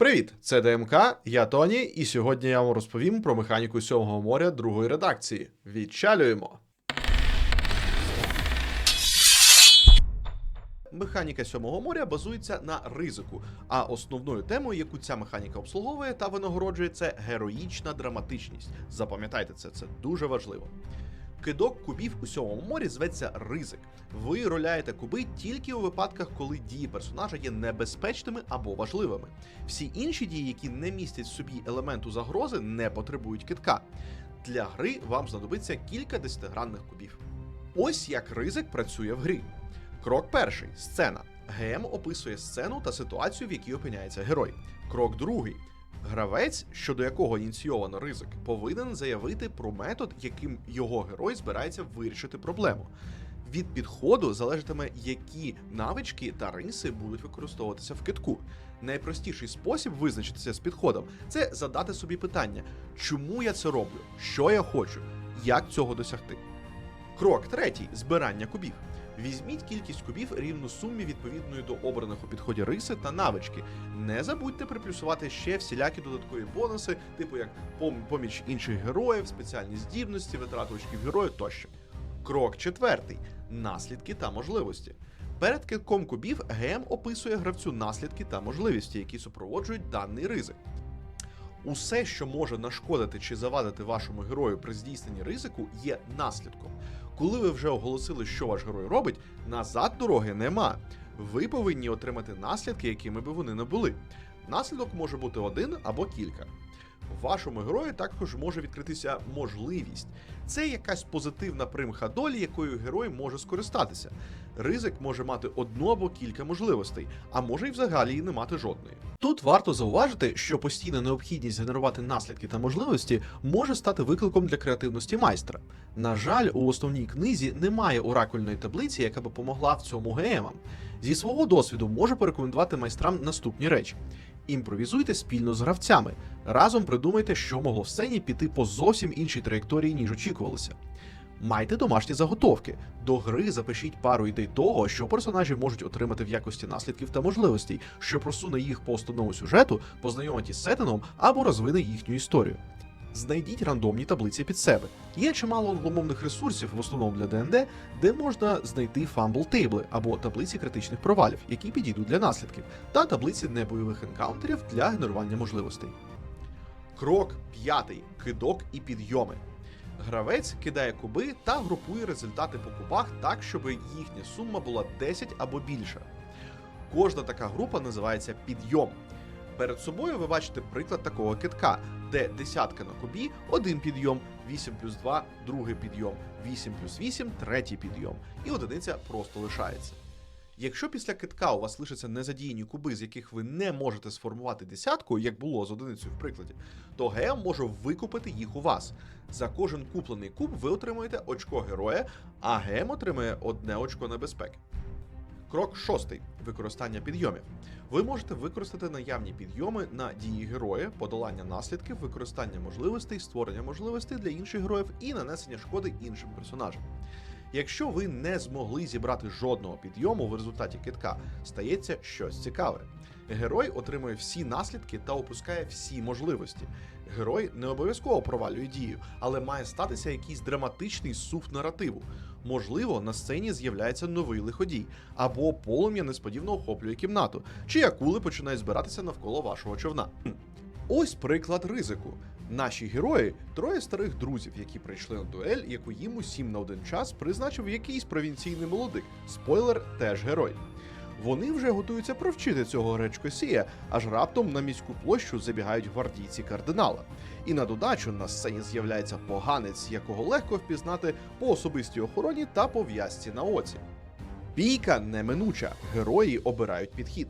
Привіт, це ДМК, я Тоні, і сьогодні я вам розповім про механіку сьомого моря другої редакції. Відчалюємо. Механіка сьомого моря базується на ризику, а основною темою, яку ця механіка обслуговує та винагороджує, це героїчна драматичність. Запам'ятайте це, це дуже важливо. Кидок кубів у сьомому морі зветься ризик. Ви роляєте куби тільки у випадках, коли дії персонажа є небезпечними або важливими. Всі інші дії, які не містять в собі елементу загрози, не потребують китка. Для гри вам знадобиться кілька десятигранних кубів. Ось як ризик працює в грі. Крок перший сцена. ГМ описує сцену та ситуацію, в якій опиняється герой. Крок другий. Гравець, щодо якого ініційовано ризик, повинен заявити про метод, яким його герой збирається вирішити проблему. Від підходу залежатиме, які навички та риси будуть використовуватися в китку. Найпростіший спосіб визначитися з підходом це задати собі питання, чому я це роблю, що я хочу, як цього досягти. Крок третій збирання кубів. Візьміть кількість кубів рівну сумі відповідної до обраних у підході риси та навички. Не забудьте приплюсувати ще всілякі додаткові бонуси, типу як поміч інших героїв, спеціальні здібності, витрати очків герою тощо. Крок четвертий наслідки та можливості. Перед китком кубів ГМ описує гравцю наслідки та можливості, які супроводжують даний ризик. Усе, що може нашкодити чи завадити вашому герою при здійсненні ризику, є наслідком. Коли ви вже оголосили, що ваш герой робить, назад дороги нема. Ви повинні отримати наслідки, якими би вони не були. Наслідок може бути один або кілька. Вашому герою також може відкритися можливість. Це якась позитивна примха долі, якою герой може скористатися. Ризик може мати одну або кілька можливостей, а може й взагалі не мати жодної. Тут варто зауважити, що постійна необхідність генерувати наслідки та можливості може стати викликом для креативності майстра. На жаль, у основній книзі немає оракульної таблиці, яка би помогла в цьому ГМам. Зі свого досвіду можу порекомендувати майстрам наступні речі. Імпровізуйте спільно з гравцями. Разом придумайте, що могло в сцені піти по зовсім іншій траєкторії, ніж очікувалося. Майте домашні заготовки. До гри запишіть пару ідей того, що персонажі можуть отримати в якості наслідків та можливостей, що просуне їх по основному сюжету, познайомить із сеттингом або розвине їхню історію. Знайдіть рандомні таблиці під себе. Є чимало англомовних ресурсів, в основному для ДНД, де можна знайти фамбл тейбли або таблиці критичних провалів, які підійдуть для наслідків, та таблиці небойових енкаунтерів для генерування можливостей. Крок п'ятий кидок і підйоми. Гравець кидає куби та групує результати по кубах так, щоб їхня сума була 10 або більша. Кожна така група називається підйом. Перед собою ви бачите приклад такого китка, де десятка на кубі, один підйом, 8 плюс 2, другий підйом, 8 плюс 8, третій підйом, і одиниця просто лишається. Якщо після китка у вас лишаться незадіяні куби, з яких ви не можете сформувати десятку, як було з одиницею в прикладі, то ГМ може викупити їх у вас. За кожен куплений куб ви отримуєте очко героя, а ГМ отримує одне очко небезпеки. Крок шостий використання підйомів. Ви можете використати наявні підйоми на дії героя, подолання наслідків, використання можливостей, створення можливостей для інших героїв і нанесення шкоди іншим персонажам. Якщо ви не змогли зібрати жодного підйому в результаті китка, стається щось цікаве. Герой отримує всі наслідки та опускає всі можливості. Герой не обов'язково провалює дію, але має статися якийсь драматичний сув наративу. Можливо, на сцені з'являється новий лиходій, або полум'я несподівано охоплює кімнату, чи акули починають збиратися навколо вашого човна. Ось приклад ризику. Наші герої троє старих друзів, які прийшли на дуель, яку їм усім на один час призначив якийсь провінційний молодик. Спойлер, теж герой. Вони вже готуються провчити цього гречкосія, аж раптом на міську площу забігають гвардійці кардинала. І на додачу на сцені з'являється поганець, якого легко впізнати по особистій охороні та по в'язці на оці. Бійка неминуча, герої обирають підхід.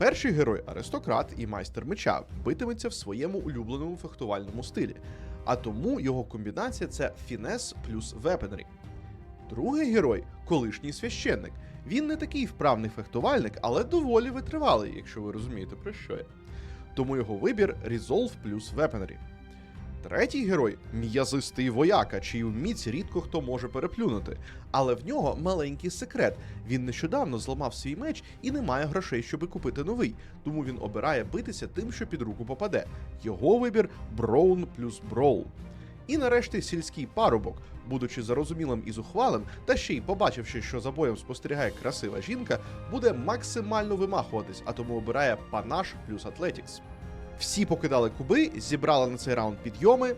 Перший герой аристократ і майстер меча битиметься в своєму улюбленому фехтувальному стилі, а тому його комбінація це фінес плюс вепенрі. Другий герой колишній священник. Він не такий вправний фехтувальник, але доволі витривалий, якщо ви розумієте про що я. Тому його вибір Resolve плюс Weaponry. Третій герой м'язистий вояка, чию міць рідко хто може переплюнути. Але в нього маленький секрет. Він нещодавно зламав свій меч і не має грошей, щоби купити новий. Тому він обирає битися тим, що під руку попаде. Його вибір Броун плюс Броул. І нарешті сільський парубок, будучи зарозумілим і зухвалим, та ще й побачивши, що за боєм спостерігає красива жінка, буде максимально вимахуватись, а тому обирає панаш плюс Атлетікс. Всі покидали куби, зібрали на цей раунд підйоми.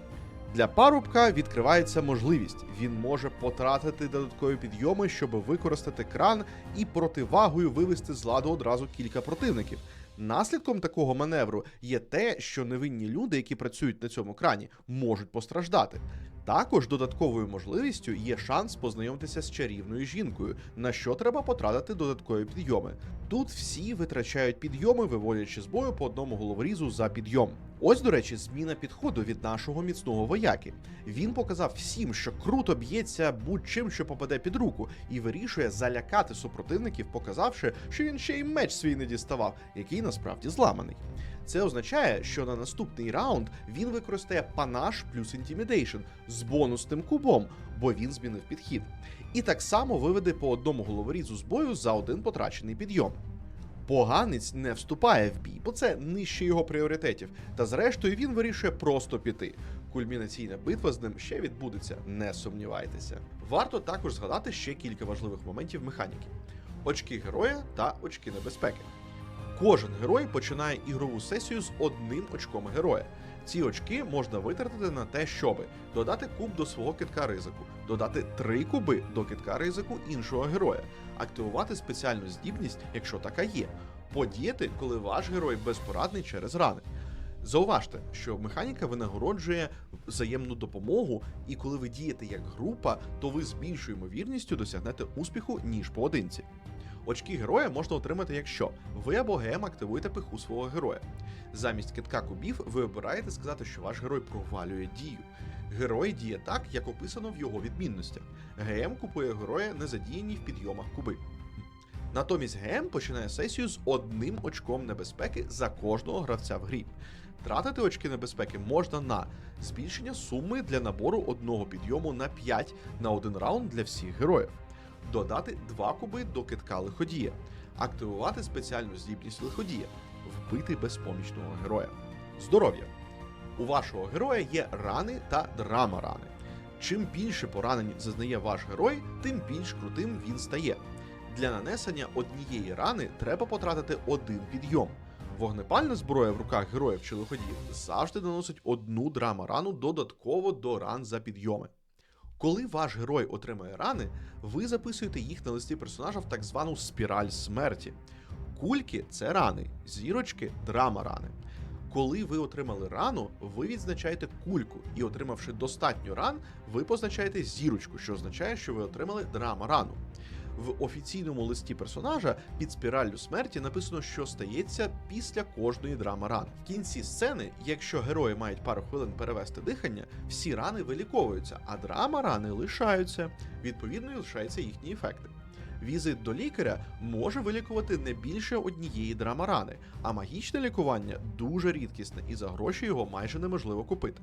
Для парубка відкривається можливість. Він може потратити додаткові підйоми, щоб використати кран і противагою вивести з ладу одразу кілька противників. Наслідком такого маневру є те, що невинні люди, які працюють на цьому крані, можуть постраждати. Також додатковою можливістю є шанс познайомитися з чарівною жінкою, на що треба потратити додаткові підйоми. Тут всі витрачають підйоми, виводячи з бою по одному головорізу за підйом. Ось, до речі, зміна підходу від нашого міцного вояки. Він показав всім, що круто б'ється будь-чим, що попаде під руку, і вирішує залякати супротивників, показавши, що він ще й меч свій не діставав, який насправді зламаний. Це означає, що на наступний раунд він використає панаш плюс інтімідейшн з бонусним кубом, бо він змінив підхід. І так само виведе по одному головорізу з бою за один потрачений підйом. Поганець не вступає в бій, бо це нижче його пріоритетів. Та зрештою він вирішує просто піти. Кульмінаційна битва з ним ще відбудеться, не сумнівайтеся. Варто також згадати ще кілька важливих моментів механіки: очки героя та очки небезпеки. Кожен герой починає ігрову сесію з одним очком героя. Ці очки можна витратити на те, щоби додати куб до свого китка ризику, додати три куби до китка ризику іншого героя, активувати спеціальну здібність, якщо така є, подіяти, коли ваш герой безпорадний через рани. Зауважте, що механіка винагороджує взаємну допомогу, і коли ви дієте як група, то ви з більшою ймовірністю досягнете успіху, ніж поодинці. Очки героя можна отримати, якщо ви або ГМ активуєте пиху свого героя. Замість китка кубів ви обираєте сказати, що ваш герой провалює дію. Герой діє так, як описано в його відмінностях. ГМ купує героя, не задіяні в підйомах куби. Натомість ГМ починає сесію з одним очком небезпеки за кожного гравця в грі. Тратити очки небезпеки можна на збільшення суми для набору одного підйому на 5 на один раунд для всіх героїв, додати 2 куби до китка лиходія, активувати спеціальну здібність лиходія, вбити безпомічного героя. Здоров'я. У вашого героя є рани та драма рани. Чим більше поранень зазнає ваш герой, тим більш крутим він стає. Для нанесення однієї рани треба потратити один підйом. Вогнепальна зброя в руках героїв чи лиходіїв завжди наносить одну драма рану додатково до ран за підйоми. Коли ваш герой отримає рани, ви записуєте їх на листі персонажа в так звану спіраль смерті. Кульки це рани, зірочки драма рани. Коли ви отримали рану, ви відзначаєте кульку, і отримавши достатньо ран, ви позначаєте зірочку, що означає, що ви отримали драма рану. В офіційному листі персонажа під спіраллю смерті написано, що стається після кожної драма рани. В кінці сцени, якщо герої мають пару хвилин перевести дихання, всі рани виліковуються, а драма рани лишаються. Відповідно, і лишаються їхні ефекти. Візит до лікаря може вилікувати не більше однієї драмарани, а магічне лікування дуже рідкісне і за гроші його майже неможливо купити.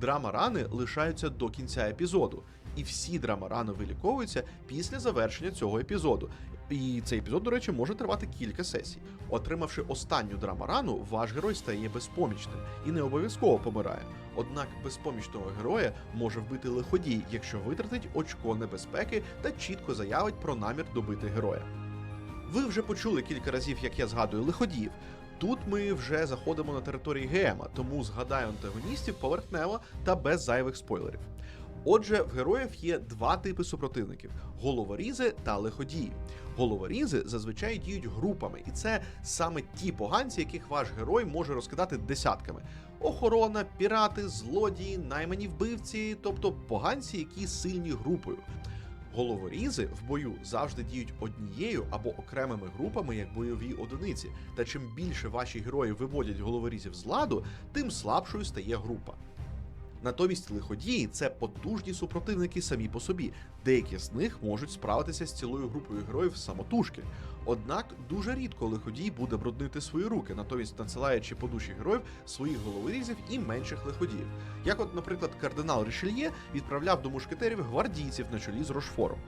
Драма-рани лишаються до кінця епізоду, і всі драма-рани виліковуються після завершення цього епізоду. І цей епізод, до речі, може тривати кілька сесій. Отримавши останню драма-рану, ваш герой стає безпомічним і не обов'язково помирає. Однак безпомічного героя може вбити лиходій, якщо витратить очко небезпеки та чітко заявить про намір добити героя. Ви вже почули кілька разів, як я згадую лиходіїв. Тут ми вже заходимо на території ГЕМа, тому згадаю антагоністів поверхнево та без зайвих спойлерів. Отже, в героїв є два типи супротивників: головорізи та лиходії. Головорізи зазвичай діють групами, і це саме ті поганці, яких ваш герой може розкидати десятками: охорона, пірати, злодії, наймані вбивці, тобто поганці, які сильні групою. Головорізи в бою завжди діють однією або окремими групами як бойові одиниці. Та чим більше ваші герої виводять головорізів з ладу, тим слабшою стає група. Натомість лиходії це потужні супротивники самі по собі. Деякі з них можуть справитися з цілою групою героїв самотужки. Однак дуже рідко лиходій буде бруднити свої руки, натомість надсилаючи по душі героїв своїх головорізів і менших лиходіїв. Як, от, наприклад, кардинал Рішельє відправляв до мушкетерів гвардійців на чолі з Рошфором.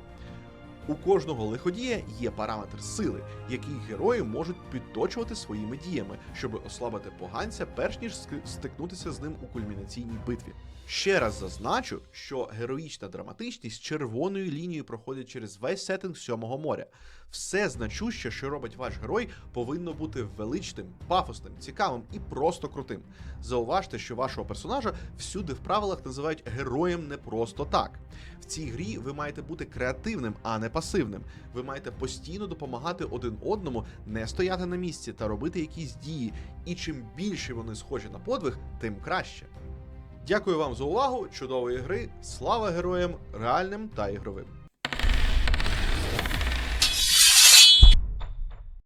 У кожного лиходія є параметр сили, який герої можуть підточувати своїми діями, щоб ослабити поганця, перш ніж стикнутися з ним у кульмінаційній битві. Ще раз зазначу, що героїчна драматичність червоною лінією проходить через весь сеттинг сьомого моря. Все значуще, що робить ваш герой, повинно бути величним, пафосним, цікавим і просто крутим. Зауважте, що вашого персонажа всюди в правилах називають героєм не просто так. В цій грі ви маєте бути креативним, а не пасивним. Ви маєте постійно допомагати один одному, не стояти на місці та робити якісь дії. І чим більше вони схожі на подвиг, тим краще. Дякую вам за увагу. Чудової гри. Слава героям, реальним та ігровим.